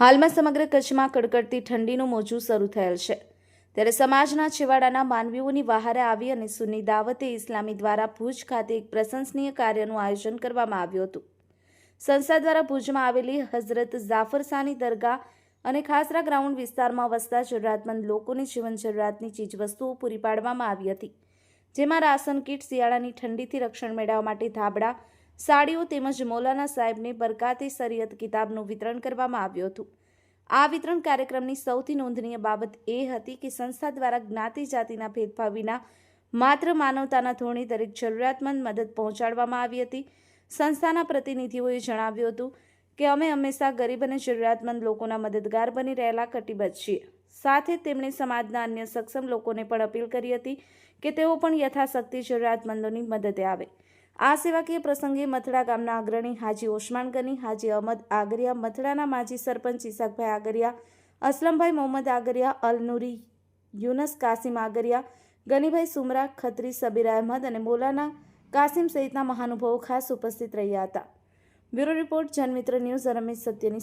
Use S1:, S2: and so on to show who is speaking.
S1: હાલમાં સમગ્ર કચ્છમાં કડકડતી ઠંડીનું મોજું શરૂ થયેલ છે. ત્યારે સમાજના છેવાડાના માનવીઓની વહારે આવી અને સુન્ની દાવતે ઇસ્લામી દ્વારા ભુજ ખાતે એક પ્રશંસનીય કાર્યનું આયોજન કરવામાં આવ્યું હતું. સંસ્થા દ્વારા ભુજમાં આવેલી હઝરત જાફરસાની દરગાહ અને ખાસરા ગ્રાઉન્ડ વિસ્તારમાં વસતા જરૂરિયાતમંદ લોકોની જીવન જરૂરિયાતની ચીજવસ્તુઓ પૂરી પાડવામાં આવી હતી, જેમાં રાશન કીટ, શિયાળાની ઠંડીથી રક્ષણ મેળવવા માટે ધાબળા સાડીઓ તેમજ મૌલાના સાહેબને બરકાતે શરીયત કિતાબનું વિતરણ કરવામાં આવ્યું હતું. આ વિતરણ કાર્યક્રમની સૌથી નોંધનીય બાબત એ હતી કે સંસ્થા દ્વારા જ્ઞાતિ જાતિના ભેદભાવ વિના માત્ર માનવતાના ધોરણે દરેક જરૂરિયાતમંદ મદદ પહોંચાડવામાં આવી હતી. સંસ્થાના પ્રતિનિધિઓએ જણાવ્યું હતું કે અમે હંમેશા ગરીબ અને જરૂરિયાતમંદ લોકોના મદદગાર બની રહેલા કટિબદ્ધ છીએ. સાથે તેમણે સમાજના અન્ય સક્ષમ લોકોને પણ અપીલ કરી હતી કે તેઓ પણ યથાશક્તિ જરૂરિયાતમંદોની મદદે આવે. આ સેવાકીય પ્રસંગે મથડા ગામના અગ્રણી હાજી ઓસમાન ગની, હાજી અહમદ આગરિયા, મથડાના માજી સરપંચ ઇસાકભાઈ આગરિયા, અસલમભાઈ મોહમ્મદ આગરિયા અલ નૂરી યુનસ, કાસિમ આગરિયા, ગનીભાઈ સુમરા, ખત્રી, સબીર અહેમદ અને મોલાના કાસિમ સહિતના મહાનુભાવો ખાસ ઉપસ્થિત રહ્યા હતા. Bureau report Janmitra news Ramesh સત્યની